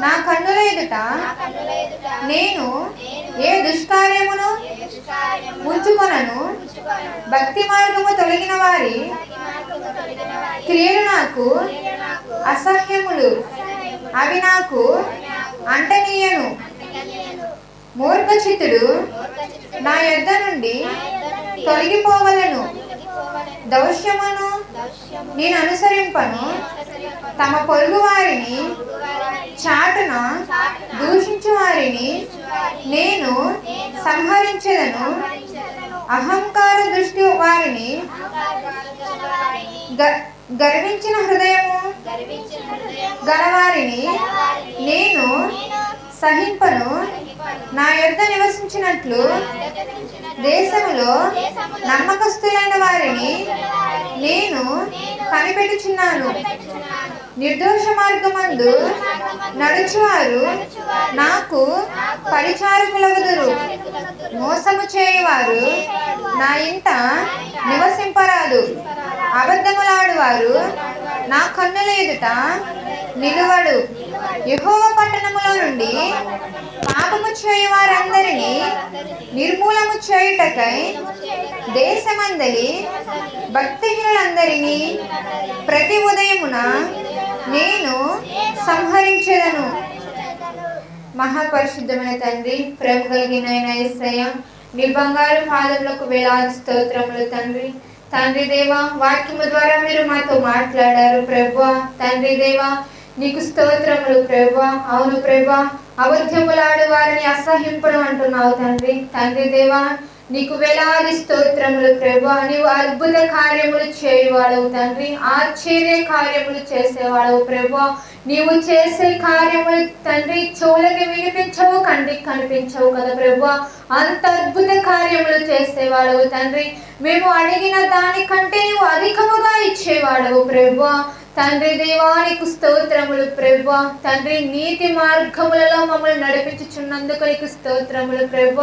నా కన్నుల ఎదుట నేను ఏ దుష్కార్యమును ముంచుకొనను? ఉంచుకొనను భక్తి మార్గము తొలగిన వారి క్రియలు నాకు అసహ్యములు. అవి నాకు అంటనీయను. మూర్ఖచితుడు నా నా యొద్ద నుండి తొలగిపోవలను. దౌష్యము నేను అనుసరింపను. తమ పొరుగు వారిని పొరుగువారిని చాటున దూషించు వారిని నేను సంహరించదను. అహంకార దృష్టి వారిని గర్వించిన హృదయము గలవారిని నేను సహింపను నా యొద్ద నివసించినట్లు దేశములో నమ్మకస్తులైన వారిని నేను కనిపెట్టుచున్నాను. నిర్దోష మార్గమందు నడుచువారు నాకు పరిచారకులగుదురు. మోసము చేయవారు నా ఇంట నివసింపరాదు. అబద్ధములాడువారు నా కన్నుల ఎదుట నిలువడు. యహోవ పట్టణములో నుండి పాపము చేయు వారందరినీ నిర్మూలము చేయుటకై దేశమందలి భక్తిహీనులందరినీ ప్రతి ఉదయమున నేను సంహరించదను. మహాపరిశుద్ధమైన తండ్రి ప్రేమ కలిగిన ఆయన నీ బంగారు పాదములకు వేలాది స్తోత్రములు తండ్రి. తండ్రి దేవా వాక్యము ద్వారా మీరు మాతో మాట్లాడారు ప్రభా. తండ్రి దేవా నీకు స్తోత్రములు ప్రభా. అవును ప్రభా అబద్ధములాడు వారిని అసహింపడం అంటున్నావు తండ్రి. తండ్రి దేవా నీకు వేలాది స్తోత్రములు ప్రభా. నీవు అద్భుత కార్యములు చేయవాడవు తండ్రి. ఆశ్చర్య కార్యములు చేసేవాడవు ప్రభా. నీవు చేసే కార్యములు తండ్రి చెవులకి వినిపించవు కంటికి కనిపించవు కదా ప్రభు అంత అద్భుత కార్యములు చేసేవాడవు తండ్రి. మేము అడిగిన దానికంటే నువ్వు అధికముగా ఇచ్చేవాడవు ప్రభు తండ్రి దేవానికి స్తోత్రములు ప్రభు తండ్రి నీతి మార్గములలో మమ్మల్ని నడిపించుచున్నందుకు నీకు స్తోత్రములు ప్రభు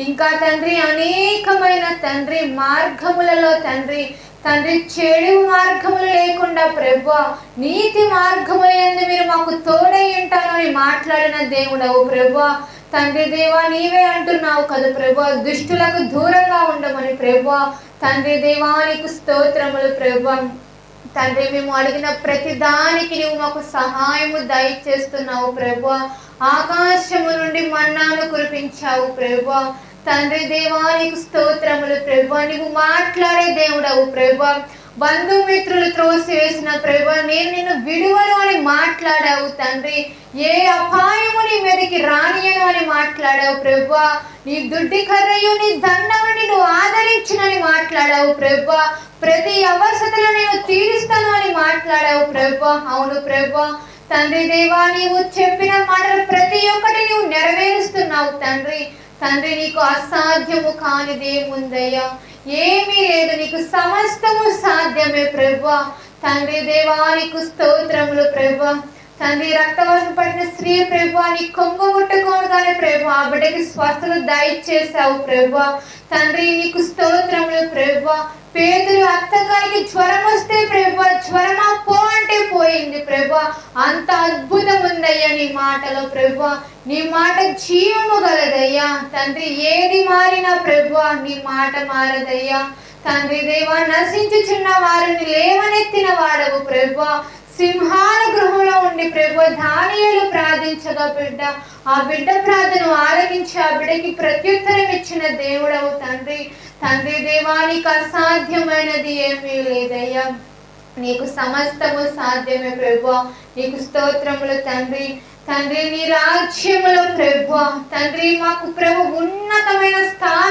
ఇంకా తండ్రి అనేకమైన తండ్రి మార్గములలో తండ్రి తండ్రి చెడు మార్గములు లేకుండా ప్రభు నీతి మార్గముల యందు మీరు మాకు తోడై ఉంటానని మాట్లాడిన దేవుడవు ప్రభా తండ్రి దేవా నీవే అంటున్నావు కదా ప్రభు దుష్టులకు దూరంగా ఉండమని ప్రభు తండ్రి దేవానికి స్తోత్రములు ప్రభు తండ్రి మేము అడిగిన ప్రతి దానికి నువ్వు మాకు సహాయము దయచేస్తున్నావు ప్రభు ఆకాశము నుండి మన్నాను కురిపించావు ప్రభు తండ్రి దేవా నీకు స్తోత్రములు ప్రభా. నువ్వు మాట్లాడే దేవుడవు ప్రభా. బంధుమిత్రులు త్రోసివేసిన ప్రభా. నేను నిన్ను విడువను అని మాట్లాడావు తండ్రి. ఏ అపాయము నీ మీదకి రానియను అని మాట్లాడావు ప్రభా. నీ దుడ్డి కర్రయు నీ దండము నిన్ను ఆదరించునని మాట్లాడావు ప్రభా. ప్రతి అవసరతలో నేను తీరుస్తాను అని మాట్లాడావు ప్రభా. అవును ప్రభా. తండ్రి దేవా నీవు చెప్పిన మాటలు ప్రతి ఒక్కటి నువ్వు నెరవేరుస్తున్నావు తండ్రి. తండ్రి నీకు అసాధ్యము కానిదేముందయ్యా ఏమీ లేదు నీకు సమస్తము సాధ్యమే ప్రభా తండ్రి దేవానికి స్తోత్రములు ప్రభా తండ్రి రక్తవాసం పడిన స్త్రీ ప్రభు నీ కొంగు ముట్టుకోనుగానే ప్రభు ఆ బిడ్డకి స్వస్థలు దయచేసావు ప్రభు. తండ్రి నీకు స్తోత్రములు ప్రభు. పేదలు అత్తగారికి జ్వరం వస్తే ప్రభు జ్వరమా పో అంటే పోయింది ప్రభు. అంత అద్భుతం ఉందయ్యా నీ మాటలో ప్రభు. నీ మాట జీవము గలదయ్యా. తండ్రి ఏది మారినా ప్రభు నీ మాట మారదయ్యా. తండ్రి దేవా నశించుచున్న వారిని లేవనెత్తిన వాడవు ప్రభు. సింహాల గృహంలో ఉండి ప్రభు ధాన్యాలు ప్రార్థించగా బిడ్డ ఆ బిడ్డ ప్రార్థన ఆలకించి ఆ బిడ్డకి ప్రత్యుత్తరం ఇచ్చిన దేవుడవు తండ్రి. తండ్రి దేవానికి అసాధ్యమైనది ఏమీ లేదయ్యా. నీకు సమస్తము సాధ్యమే ప్రభు. నీకు స్తోత్రములు తండ్రి. తండ్రి నీ రాజ్యములో ప్రభు. తండ్రి మాకు ప్రభు ఉన్నతమైన స్థానాన్ని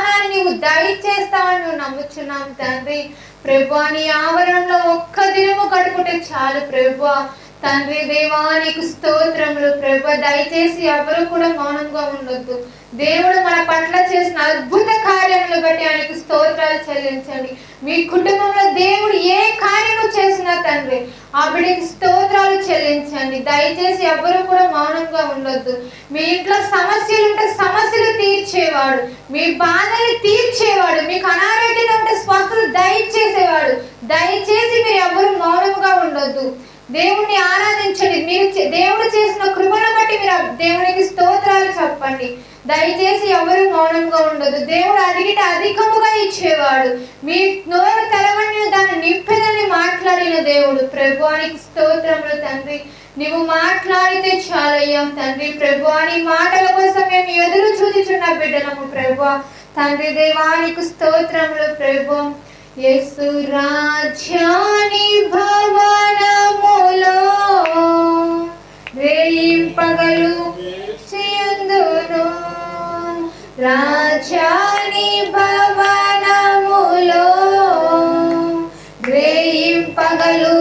నువ్వు తండ్రి. ప్రభా నీ ఆవరణలో ఒక్క దినము గడుపుటే చాలు ప్రభా. తండ్రి దేవా నీకు స్తోత్రములు ప్రభా. దయచేసి ఎవరు కూడా మౌనంగా ఉండొద్దు. దేవుడు మన పట్ల చేసిన అద్భుత కార్యములు బట్టి ఆయనకు స్తోత్రాలు చెల్లించండి. మీ కుటుంబంలో దేవుడు ఏ కార్యము చేసినా తండ్రి ఆ బిడ్డకి స్తోత్రాలు చెల్లించండి. దయచేసి ఎవరు కూడా మౌనంగా ఉండొద్దు. మీ ఇంట్లో సమస్యలు ఉంటే సమస్యలు తీర్చేవాడు మీ బాధలు తీర్చేవాడు మీకు అనారోగ్యం ఉంటే స్వస్థత దయచేసేవాడు. దయచేసి మీరు ఎవరు మౌనంగా ఉండొద్దు. దేవుణ్ణి ఆరాధించండి. మీరు చే- దేవుడు చేసిన కృపను బట్టి మీరు దేవునికి స్తోత్రాలు చెప్పండి. దయచేసి ఎవరు మౌనంగా ఉండదు దేవుడు అడిగితే అధికముగా ఇచ్చేవాడు. మీ నోరు తెరవని దాన్ని నిప్పెదని మాట్లాడిన దేవుడు. ప్రభువానికి స్తోత్రములు తండ్రి. నువ్వు మాట్లాడితే చాలయ్యా తండ్రి. ప్రభు అని మాటల కోసం మేము ఎదురు చూచుచున్న బిడ్డలము ప్రభు. తండ్రి దేవానికి స్తోత్రములు ప్రభు. యేసు రాజ్యాని భవనములో వేయింపగలు చేయుందును. రాజ్యాని భవనములో వేయింపగలు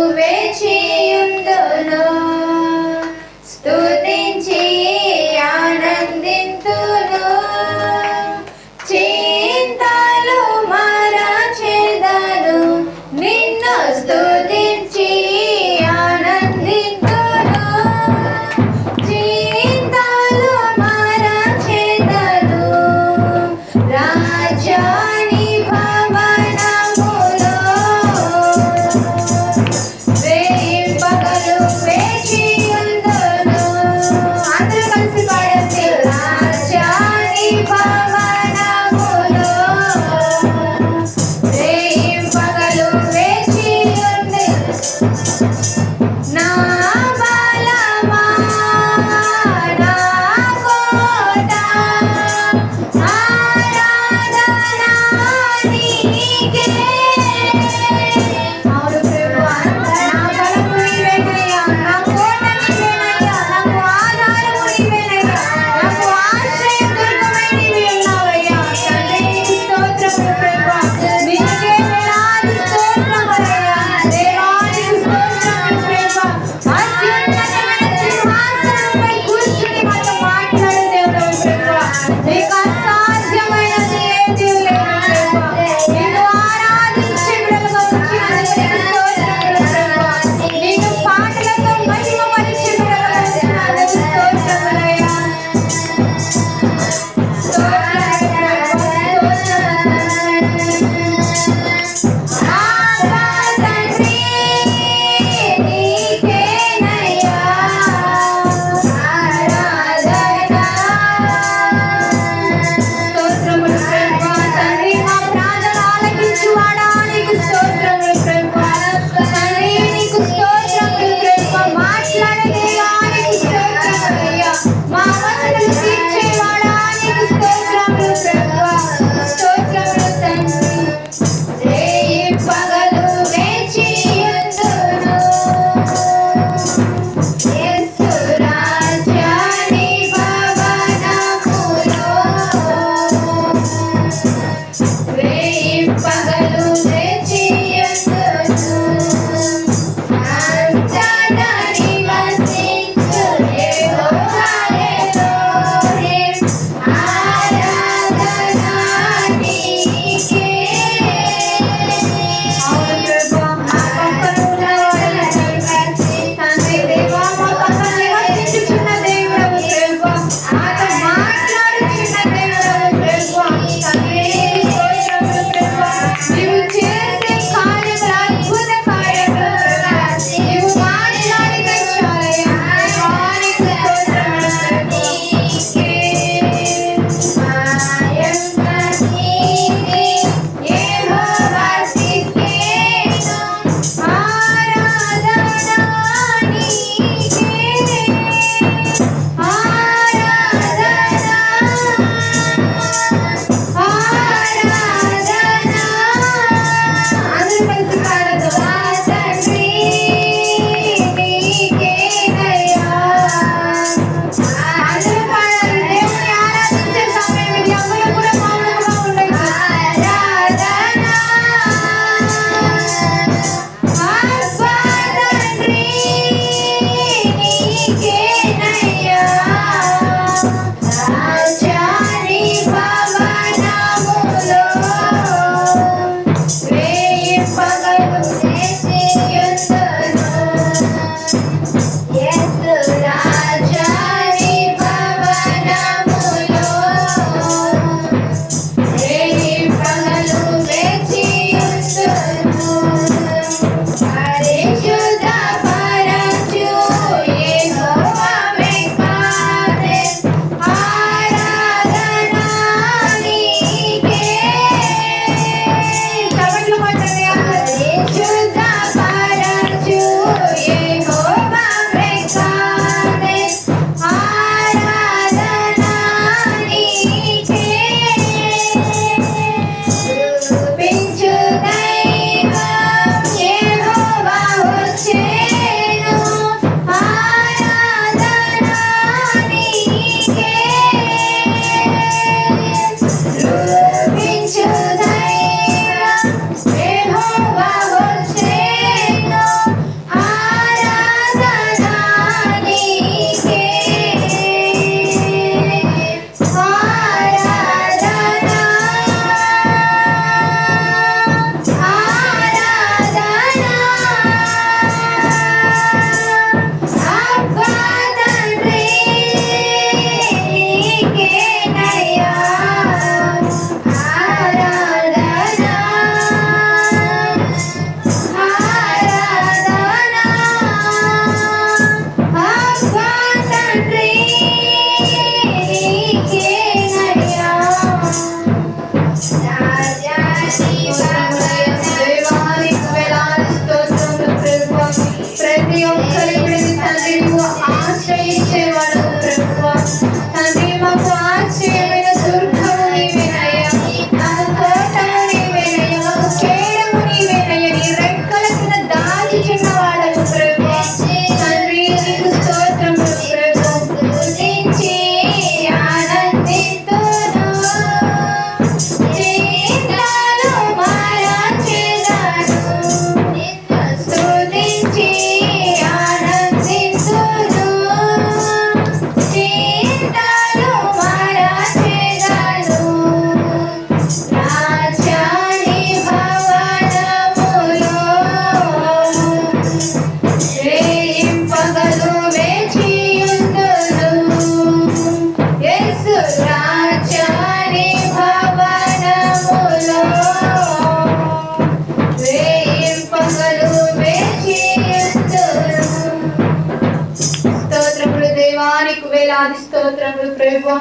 స్తోత్రములు ప్రభు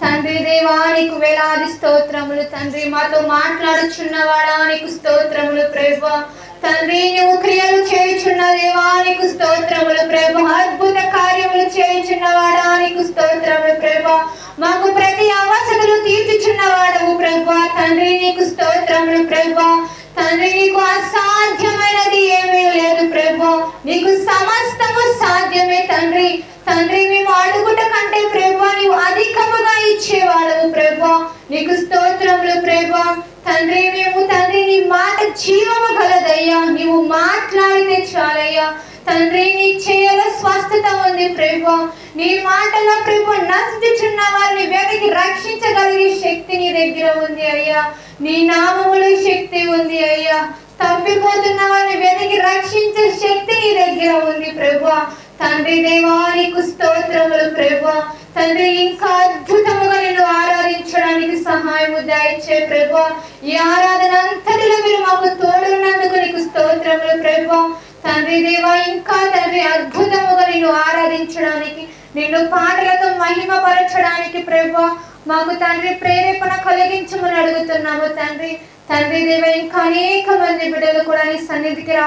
తండ్రి దేవానికి వేలాది స్తోత్రములు. తండ్రి మాతో మాట్లాడుచున్నవాడా నీకు స్తోత్రములు ప్రభు తండ్రి నువ్వు క్రియలు చేయుచున్న దేవానికి స్తోత్రములు ప్రభు అద్భుత కార్యములు చేయుచున్నవాడా నీకు స్తోత్రములు ప్రభు మాకు ప్రతి అవసరలు తీర్చుచున్నవాడవు ప్రభు తండ్రి నీకు స్తోత్రములు ప్రభు తండ్రి నీకు అసాధ్యమైనది ఏమీ లేదు ప్రభు. నీకు సమస్తము సాధ్యమే తండ్రి. తండ్రి మేము అడుగుట కంటే ప్రభు నీవు అధికముగా ఇచ్చేవాడవు ప్రభు. నీకు స్తోత్రములు ప్రభు. తండ్రి మేము తండ్రి నీ మాట జీవము గలదయ్యా. నీవు మాట్లాడితే చాలయ్యా. తండ్రి నీ చేయల స్వస్థత ఉంది ప్రభు నీ మాటలో ప్రభు నశించున్న వారిని వెనక్కి రక్షించగలిగే శక్తి నీ దగ్గర ఉంది అయ్యా. నీ నామములో శక్తి ఉంది అయ్యా. తప్పిపోతున్న వారిని వెనక్కి రక్షించే శక్తి నీ దగ్గర ఉంది ప్రభు తండ్రి దేవానికి స్తోత్రములు ప్రభు తండ్రి ఇంకా అద్భుతముగా నిన్ను ఆరాధించడానికి సహాయము దయచే ప్రభు ఈ ఆరాధన అంతటిలో మీరు మాకు తోడున్నందుకు నీకు స్తోత్రములు ప్రభు తండ్రి దేవా ఇంకా తండ్రి అద్భుతముగా నిన్ను ఆరాధించడానికి నిన్ను పాటలతో మహిమపరచడానికి ప్రభు మాకు తండ్రి ప్రేరేపణ కలిగించమని అడుగుతున్నాము తండ్రి. తండ్రి దేవ ఇంకా అనేక మంది బిడ్డలు కూడా నీ సన్నిధికి రావడం